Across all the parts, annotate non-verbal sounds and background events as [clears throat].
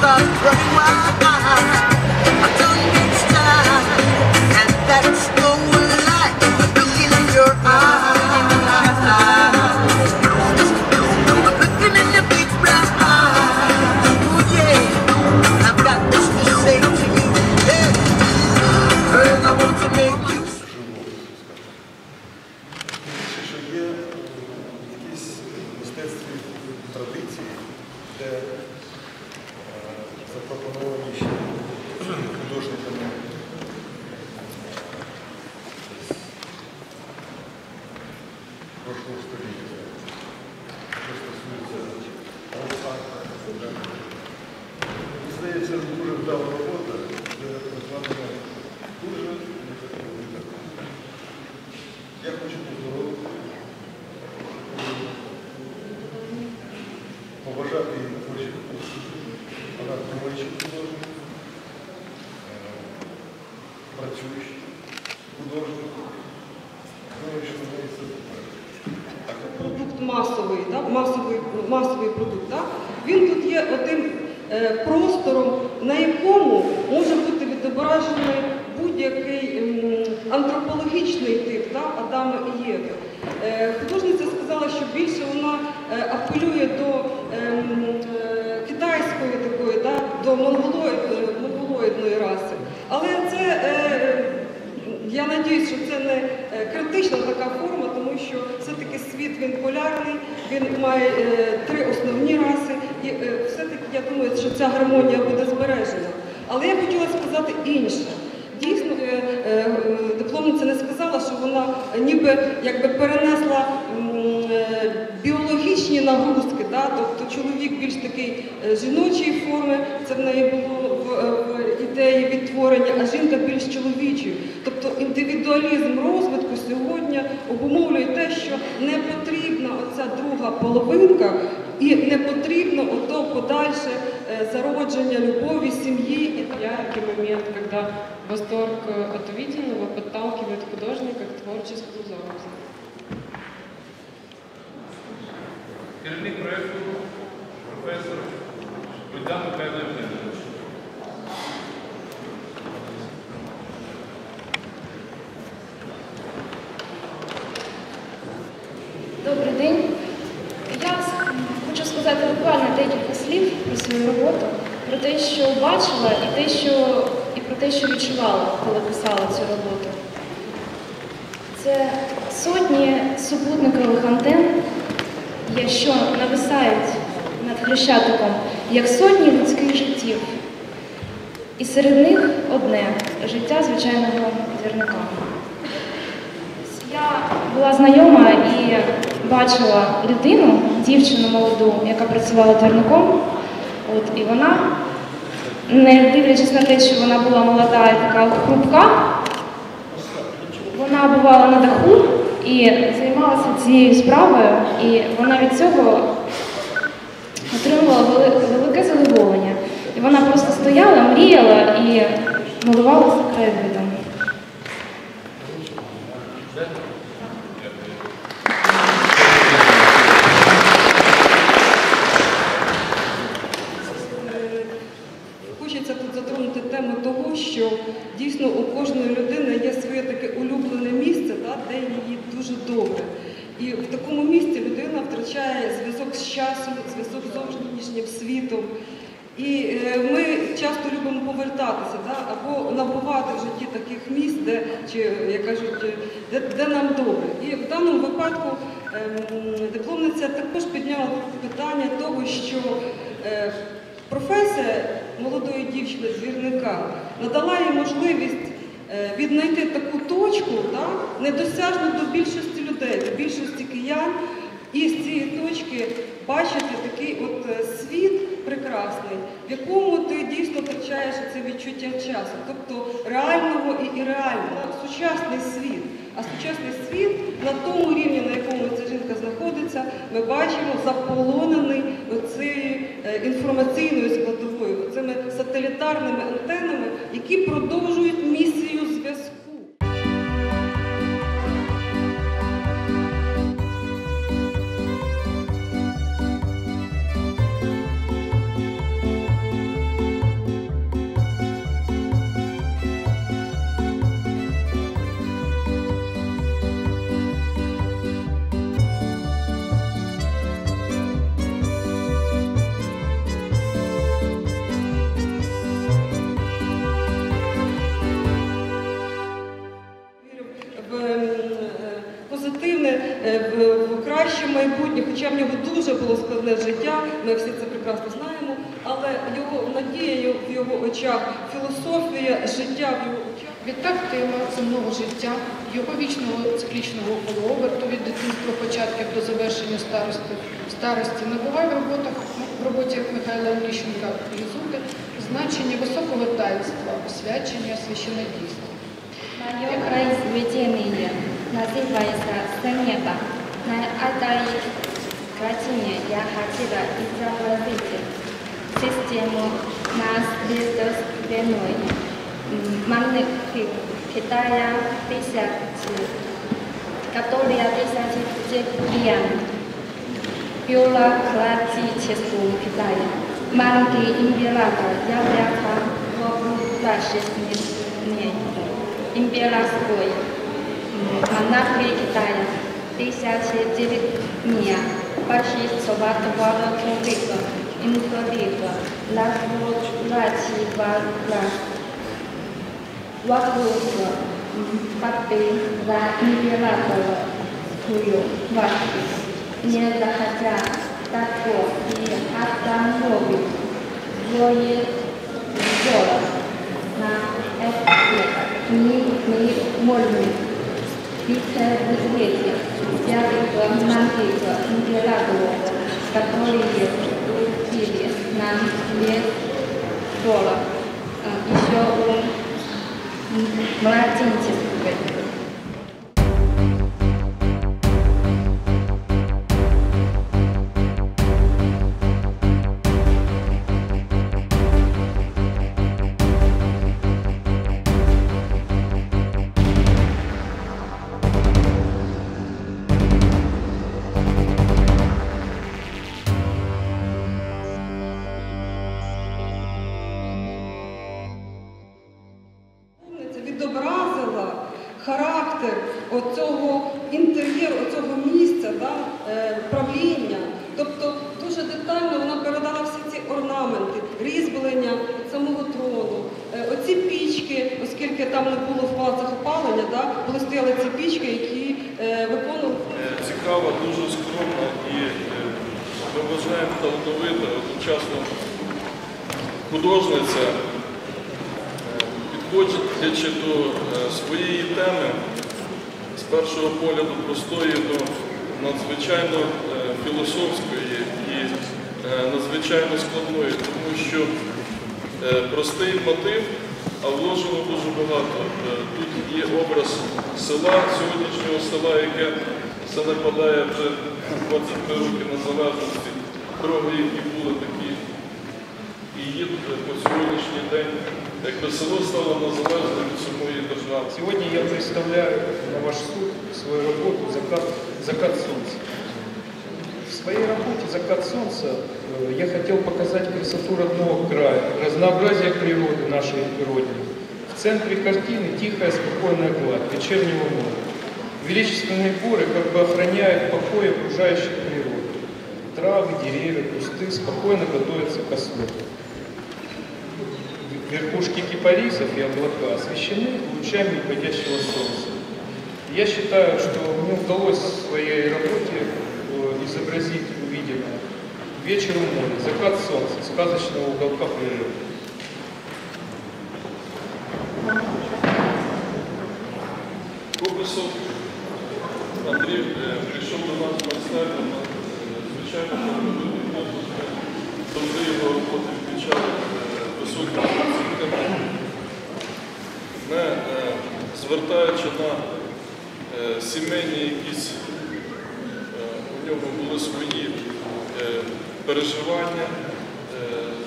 start running wild. Масовий, масовий, продукт. так? Він тут є одним е, простором, на якому може бути відображений будь-який ем, антропологічний тип так? Адама і Єви. Е, художниця сказала, що більше вона е, апелює до ем, е, китайської такої, да? до монголоїд, е, монголоїдної раси. Але це е, я надіюсь, що це не е, критична така форма, тому що все-таки світ він полярний, він має е, три основні раси, і е, все-таки я думаю, що ця гармонія буде збережена. Але я хотіла сказати інше. Дійсно, е, дипломниця не сказала, що вона ніби якби перенесла біологічні нагрузки, тобто чоловік більш такий жіночої форми, це в неї було в, е, ідеї відтворення, а жінка більш чоловічою. Тобто індивідуалізм розвитку сьогодні обумовлює те, що не потрібна оця друга половинка і не потрібно ото подальше е, зародження любові, сім'ї і так момент, когда восторг э, от увиденного подталкивает художника к творчеству замысла. Керівник проєкту професор Будя Михайло Євгенович. Добрий день. Я хочу сказати буквально декілька слів про свою роботу, про те, що бачила, і те, що і про те, що відчувала, коли писала цю роботу. Це сотні супутникових антен, що нависають над Хрещатиком, як сотні людських життів. І серед них одне життя звичайного двірника. Я була знайома і бачила людину, дівчину молоду, яка працювала двірником. От, і вона, не дивлячись на те, що вона була молода і така хрупка, вона бувала на даху і займалася цією справою, і вона від цього отримувала велике задоволення. І вона просто стояла, мріяла і милувалася краєвидом. Е, Хочеться тут затронути тему того, що дійсно у кожної людини є своє таке улюблене місце, да, де її дуже добре. І в такому місці людина втрачає зв'язок з часом, зв'язок з зовнішнім світом. І е, ми часто любимо повертатися да, або набувати в житті таких місць, де, чи, як кажуть, е, де, де нам добре. І в даному випадку ем, дипломниця також підняла питання того, що е, професія молодої дівчини, двірника, надала їй можливість е, віднайти таку точку, недосяжну до більшості людей, до більшості киян, і з цієї точки бачити такий от е, світ прекрасний, в якому ти дійсно втрачаєш це відчуття часу, тобто реального і ірреального, сучасний світ. А сучасний світ на тому рівні, на якому ця жінка знаходиться, ми бачимо заполонений оцією е, інформаційною складовою, цими сателітарними антенами, які продовжують місію зв'язку. Хоча в нього дуже було складне життя, ми всі це прекрасно знаємо, але його надія в його очах, філософія життя в його очах. Відтак тема земного життя, його вічного циклічного колооберту від дитинства початків до завершення старості, старості набуває в роботах в роботі Михайла Онищенка Лізути значення високого таїнства, освячення священодійства. Мое произведение называется «Сонета». На compartida y transparente. Sistema más listos de noi. Magnífico. Китая тысячи, которые тысячи чекиян. Бюрократическую Китая. Маленький император является государственным императорской монархии Китая. Тысячи деревня. parșițova tovară trumbică, întărită, la rotații valați, łakută, papi, la nivelată, tuyo, vaști, nie zahatea, tako, i asta robi, voie, zora, na efecte, ni, ni, molmi. пятого мандата императора, которые убили нам лет сорок, еще у младенчества. Це Оцього інтер'єру, оцього місця, да, е, правління. Тобто дуже детально вона передала всі ці орнаменти, різьблення самого трону. Е, Оці пічки, оскільки там не було в палацах опалення, да, були стояли ці пічки, які е, виконували цікава, дуже скромна і ми вважаємо талановита, одночасно художниця, підходячи до своєї теми першого погляду простої до надзвичайно е, філософської і е, надзвичайно складної, тому що е, простий мотив, а вложено дуже багато. Тут є образ села, сьогоднішнього села, яке занепадає вже 23 роки незалежності. Дороги, які були такі, і є по сьогоднішній день, якби село стало незалежним від самої держави. Сегодня я представляю на ваш суд свою работу «Закат, «Закат солнца». В своей работе «Закат солнца» э, я хотел показать красоту родного края, разнообразие природы нашей Родины. В центре картины тихая, спокойная гладь вечернего моря. Величественные горы как бы охраняют покой окружающей природы. Травы, деревья, кусты спокойно готовятся ко свету. Верхушки кипарисов и облака освещены лучами уходящего солнца. Я считаю, что мне удалось в своей работе э, изобразить увиденное. Вечер у моря, закат солнца, сказочного уголка природы. Кобрисов Андрій е, прийшов до нас в майстерню, на, е, звичайно, талановитий хлопець. Завжди звертаючи на е, сімейні якісь, е, у нього були свої е, переживання,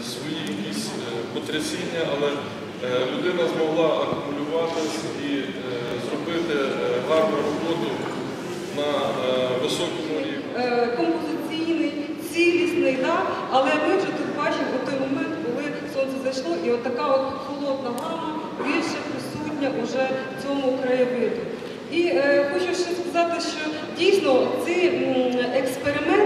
свої якісь потрясіння, але людина змогла акумулюватись і зробити гарну роботу на високому рівні. композиційний, цілісний, да? але ми вже тут бачимо той момент, коли сонце зайшло, і от така от холодна гама більше присутня уже цьому краєвиду. І е, хочу ще сказати, що дійсно ці експерименти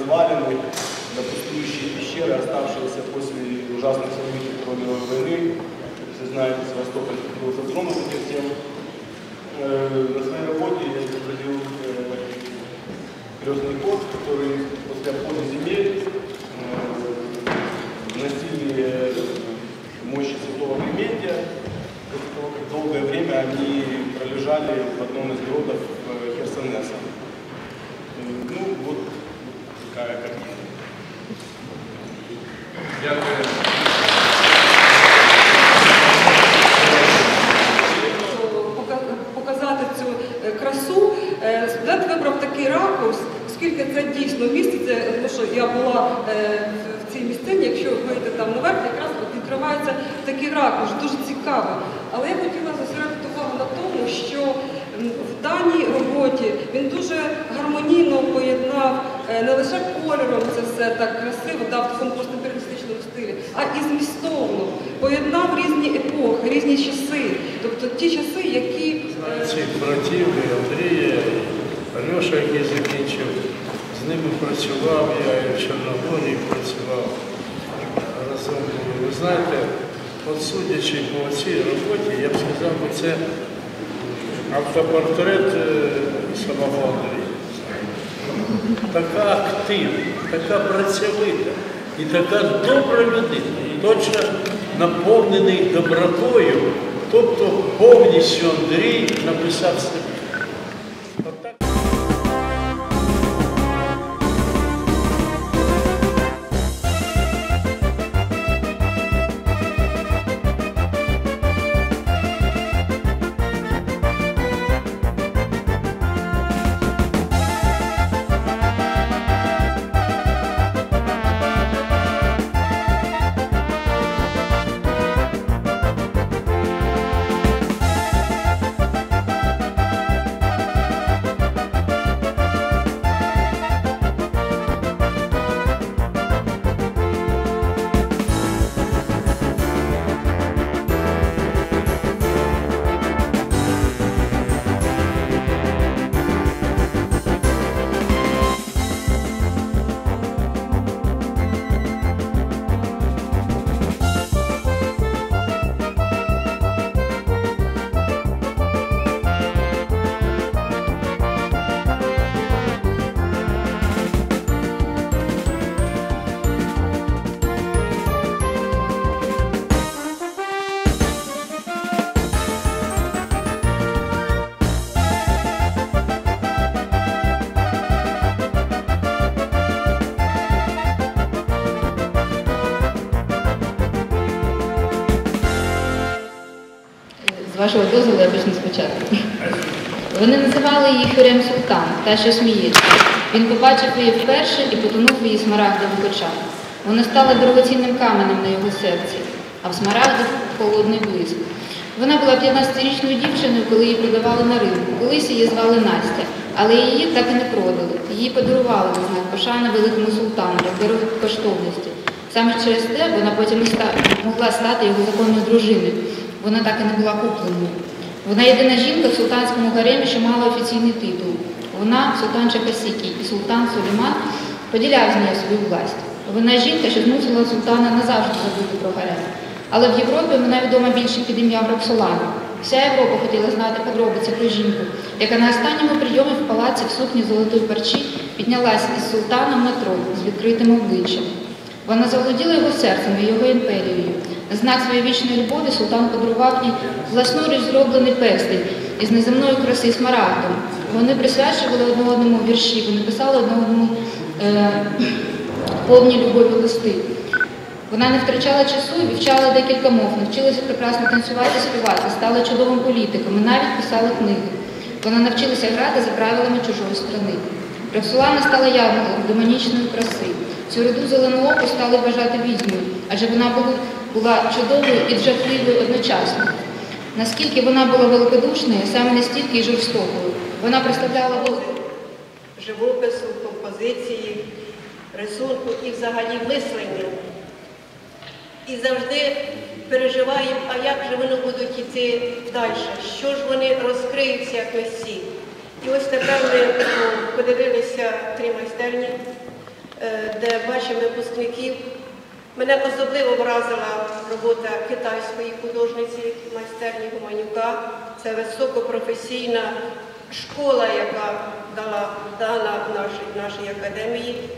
развалины, да пустующие пещеры, оставшиеся после ужасных событий Второй мировой войны. Все знаете, Севастополь был затронут этим тем. Э, На своей работе я изобразил э, крестный ход, который после обхода земель э, носили мощи святого Клементия, после долгое время они пролежали в одном из городов Показати цю е, красу. Е, Студент вибрав такий ракурс, оскільки це дійсно міститься, тому що я була е, в- цій місцині, якщо вийти там наверх, якраз відкривається такий ракурс, дуже цікавий. Але я хотіла зосередити увагу на тому, що в даній роботі він дуже гармонійно поєднав не лише кольором це все так красиво, дав такому постімперіалістичному стилі, а і змістовно поєднав різні епохи, різні часи, тобто ті часи, які е, Цих братів, Андрія, Альоша, який закінчив, з ними працював, я і в Чорногорії працював разом. Ви знаєте, от судячи по цій роботі, я б сказав, би, це автопортрет е, самого Андрія. Така активна, така працьовита і така добра людина, точно наповнений добротою, тобто повністю Андрій написав вашого дозволу я почну спочатку. Вони називали її Хюрем Султан, та що сміється. Він побачив її вперше і потонув її смарагдових очах. Вона стала дорогоцінним каменем на його серці, а в смарагдах холодний блиск. Вона була 15-річною дівчиною, коли її продавали на ринку. Колись її звали Настя, але її так і не продали. Її подарували на знак пошани великому султану, дорогу коштовності. Саме через те вона потім могла стати його законною дружиною. Вона так і не була купленою. Вона єдина жінка в султанському гаремі, що мала офіційний титул. Вона султан Чакасікі і султан Сулейман поділяв з нею свою власть. Вона жінка, що змусила султана назавжди забути про гарем. Але в Європі вона відома більше під ім'ям Роксолана. Вся Європа хотіла знати подробиці про жінку, яка на останньому прийомі в палаці в сукні золотої парчі піднялась із султаном на трон з відкритим обличчям. Вона заволоділа його серцем і його імперією. На знак своєї вічної любові султан подарував їй власноруч зроблений перстень із неземної краси смарагдом. Вони присвячували одне одному вірші, вони писали одне одному е, повні любові листи. Вона не втрачала часу і вивчала декілька мов, навчилася прекрасно танцювати співати, стала чудовим політиком і навіть писала книги. Вона навчилася грати за правилами чужої страни. Роксолана стала янголом демонічної краси. Цю роду зеленооку стали вважати відьмою, адже вона була, була чудовою і жахливою одночасно. Наскільки вона була великодушною, саме настільки й жорстокою. Вона представляла живопису, композиції. рисунку і взагалі мисленню. І завжди переживаємо, а як же вони будуть йти далі, що ж вони розкриються як митці. І ось тепер ми подивилися три майстерні, е, де бачимо випускників. Мене особливо вразила робота китайської художниці майстерні Гуманюка. Це високопрофесійна школа, яка дала, дана нашій, нашій академії.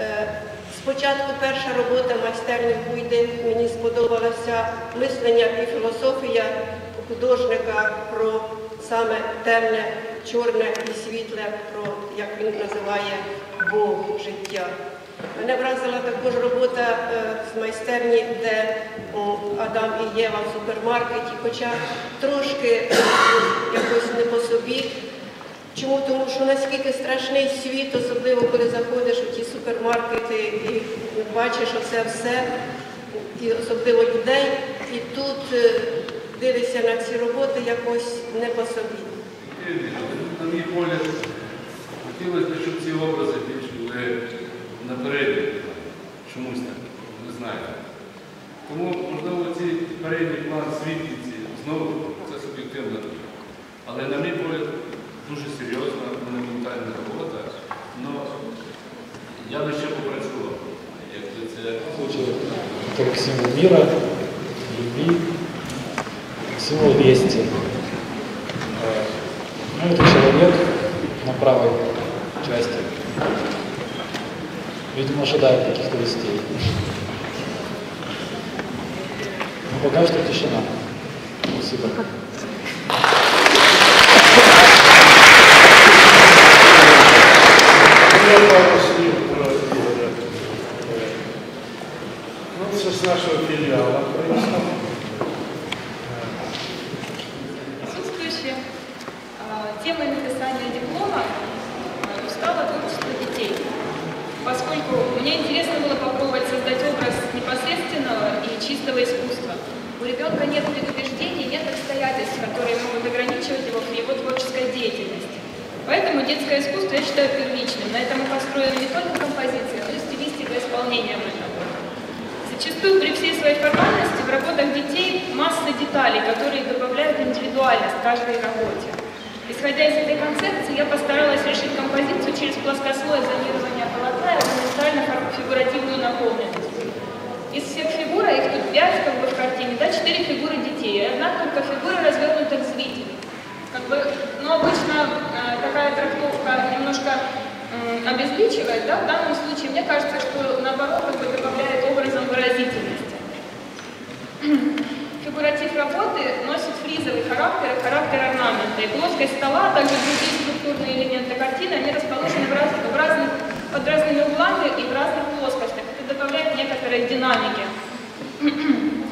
Е, Спочатку перша робота майстерні Буйди мені сподобалася мислення і філософія художника про саме темне, чорне і світле, про, як він називає, Бог життя. Мене вразила також робота е, з майстерні, де Адам і Єва в супермаркеті, хоча трошки е, якось не по собі. Чому? Тому що наскільки страшний світ, особливо коли заходиш у ті супермаркети і бачиш оце все, і особливо людей, і тут е, дивишся на ці роботи якось не по собі. На мій погляд, хотілося б, щоб ці образи більш були напереді. Чомусь так, не знаю. Тому, можливо, ці передній план світлиці, знову це суб'єктивна. Але на мій погляд, дуже серйозна, монументальна робота. Но я би ще попрацював, якби це. случае это Ну, це з нашого філіалу прийшов. Присутствующие, а, темой написания диплома а, стало творчество детей. Поскольку мне интересно было попробовать создать образ непосредственного и чистого искусства. У ребенка нет предубеждений, нет обстоятельств, которые могут ограничивать его в его творческой деятельности. Поэтому детское искусство я считаю первичным. На этом и построена не только композиция, но и стилистика исполнения. Зачастую при всей своей формальности в работах детей масса деталей, которые добавляют индивидуальность каждой работе. Исходя из этой концепции, я постаралась решить композицию через плоскослой зонирования полотна и орнаментально-фигуративную наполненность. Из всех фигур, а их тут пять как бы в картине, да, четыре фигуры детей, одна только фигура развернутых зрителей. Как бы, ну, обычно э, такая трактовка немножко м, обезличивает, да, в данном случае мне кажется, что наоборот как бы добавляет выразительности. [clears throat] Фигуратив работы носит фризовый характер и характер орнамента. И плоскость стола, а также другие структурные элементы картины, они расположены в раз- в разных, под разными углами и в разных плоскостях. Это добавляет некоторой динамики. [clears throat]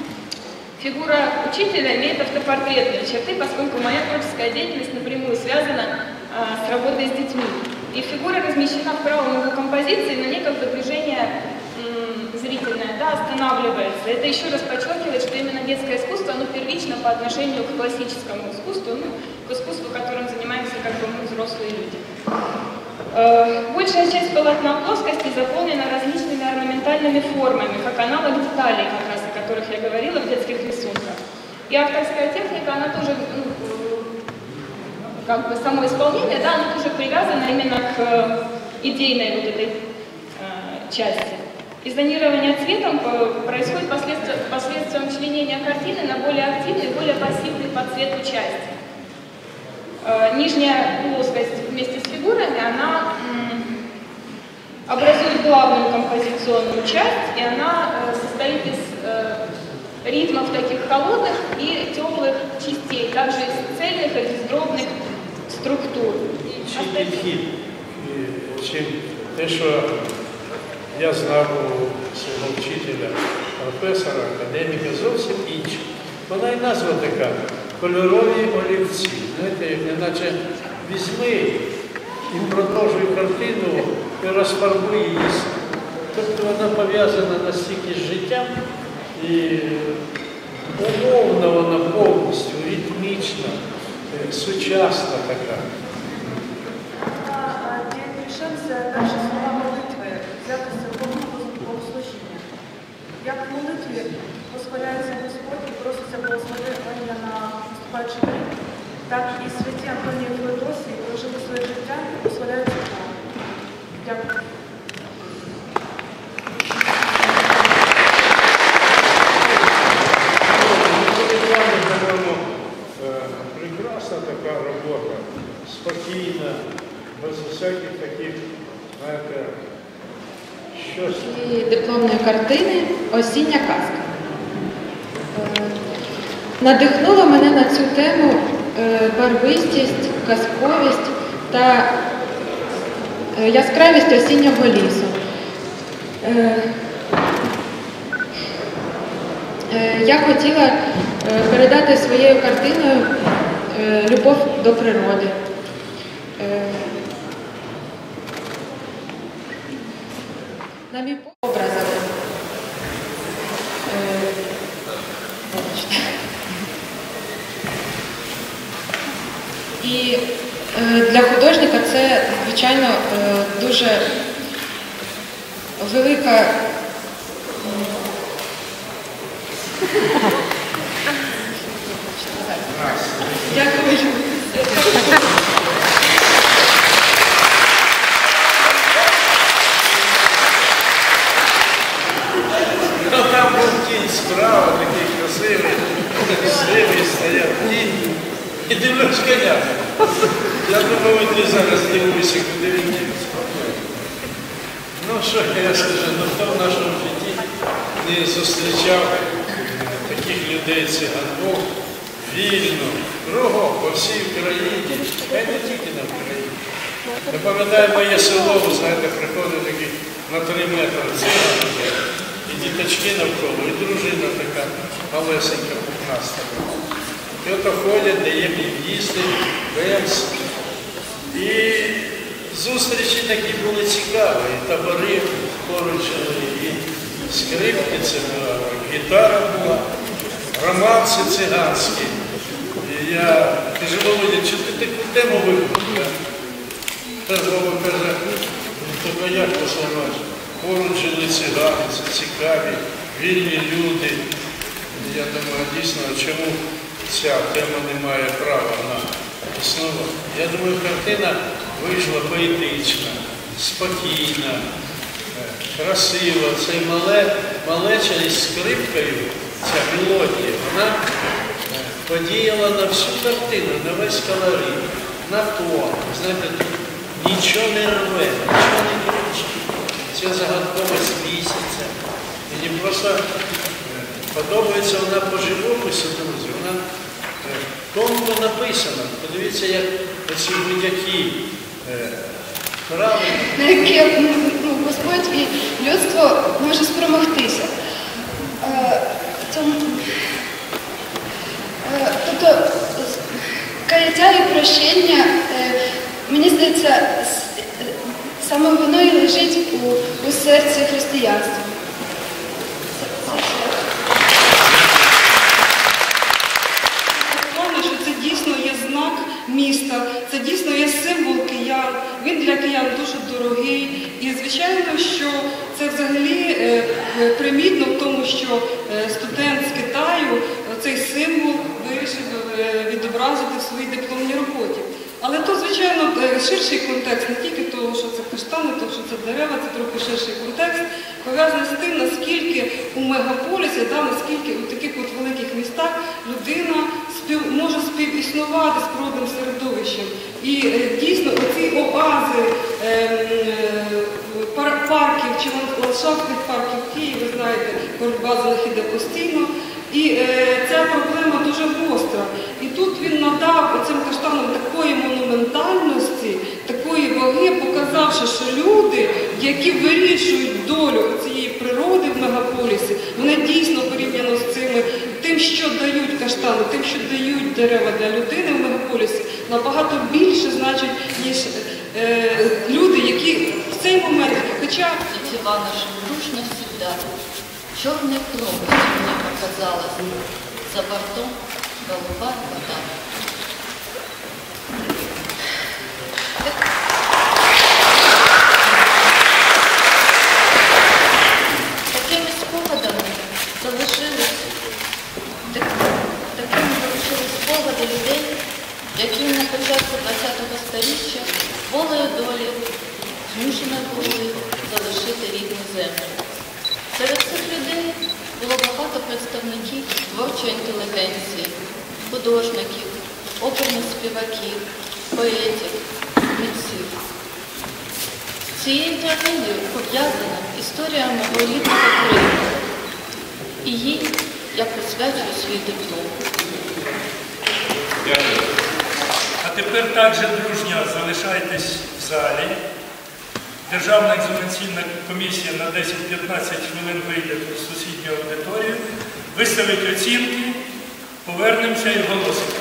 Фигура учителя имеет автопортретные черты, поскольку моя творческая деятельность напрямую связана а, с работой с детьми. И фигура размещена в правом углу композиции, на ней как бы движение м, зрительное да, останавливается. Это еще раз подчеркивает, что именно детское искусство, оно первично по отношению к классическому искусству, ну, к искусству, которым занимаемся как бы мы взрослые люди. Э, Большая часть полотна плоскости заполнена различными орнаментальными формами, как аналог деталей, как раз о которых я говорила в детских рисунках. И авторская техника, она тоже, ну, как бы само исполнение, да, оно тоже привязано именно к э, идейной вот этой э, части. И цветом э, происходит последствием членения картины на более активный, более пассивный по цвету части. Э, Нижняя плоскость вместе с фигурами, она образует главную композиционную часть, и она э, состоит из ритмов таких холодных и теплых частей, также из цельных и из дробных структур. Чи я знав у свого вчителя, професора, академіка, зовсім інше. Вона і назва така кольорові олівці. Знаєте, неначе візьми і продовжуй картину і розфарбуй її. Тобто вона пов'язана настільки з життям і умовна вона повністю, ритмічна, е, сучасна така. як в молитві восхваляється Господь і проситься благословення на вступаючий день, так і святі Антонії Феодосії прожили своє життя і восхваляються Богу. Дякую. Прекрасна така робота, спокійна, без всяких таких, знаєте, дипломної картини Осіння казка. Е, Надихнуло мене на цю тему е, барвистість, казковість та е, яскравість осіннього лісу. Я хотіла передати своєю картиною любов до природи. На мій образах. Е. І е, для художника це, звичайно, е, дуже велика. м, Дякую. Ну там був кінь справа, такий красивий, красивий, стояв кінь. І дивлюсь коня. Я думаю, от я зараз дивлюся, куди він дівся. Ну що я скажу, ну хто в нашому житті не зустрічав таких людей циганок, вільно, кругом, по всій Україні, хай не тільки на Україні. Я пам'ятаю моє село, ви знаєте, приходить такі на три метри цигани, і діточки навколо, і дружина така малесенька, пухнаста. І ото ходять, дає їм їсти, бемс. І зустрічі такі були цікаві, табори поруч, і скрипки була, гітара була, романси циганські. І я кажу, Володя, чи ти таку тему вибрав? Та каже, ну то як послухаєш? Поруч жили цигани, цікаві, вільні люди. Я думаю, дійсно, чому ця тема не має права на існування? Я думаю, картина вийшла поетична, спокійна, е, красива. Цей мале, малеча із скрипкою, ця мелодія, вона е, подіяла на всю картину, на весь колорит, на тон. Знаєте, тут нічого не рве, нічого не кричить. Ця загадковість місяця. Мені просто подобається вона по живопису, друзі. Вона е, тонко написана. Подивіться, як оці будь-які е, правильно. на яке ну, Господь і людство може спромогтися. Е, е, тобто каяття і прощення, е, мені здається, е, саме воно і лежить у, у серці християнства. Певно, що це дійсно є знак міста, це дійсно є символ киян. Він для киян дуже дорогий. І звичайно, що це взагалі е, е, примітно в тому, що е, студент з Китаю цей символ вирішив відобразити в своїй дипломній роботі. Але то, звичайно, ширший контекст, не тільки того, що це каштани, того, що це дерева, це трохи ширший контекст, пов'язаний з тим, наскільки у мегаполісі, да, наскільки у таких от великих містах людина спів, може співіснувати з природним середовищем. І е, дійсно оці оази е, е, пар- парків чи ландшафтних парків в Києві, ви знаєте, боротьба за іде постійно. І е, ця проблема дуже гостра. І тут він надав цим каштанам такої монументальності, такої ваги, показавши, що люди, які вирішують долю цієї природи в мегаполісі, вони дійсно порівняно з цими тим, що дають каштани, тим, що дають дерева для людини в мегаполісі, набагато більше значить, ніж е, люди, які в цей момент, хоча Жила наша дружно всегда. Черной пропасть мне показалась. За бортом голубая вода. І їй я присвячую свій диплом. Дякую. А тепер так же дружньо залишайтесь в залі. Державна екзаменаційна комісія на 10-15 хвилин вийде в сусідню аудиторію, виставить оцінки, повернемося і голосимо.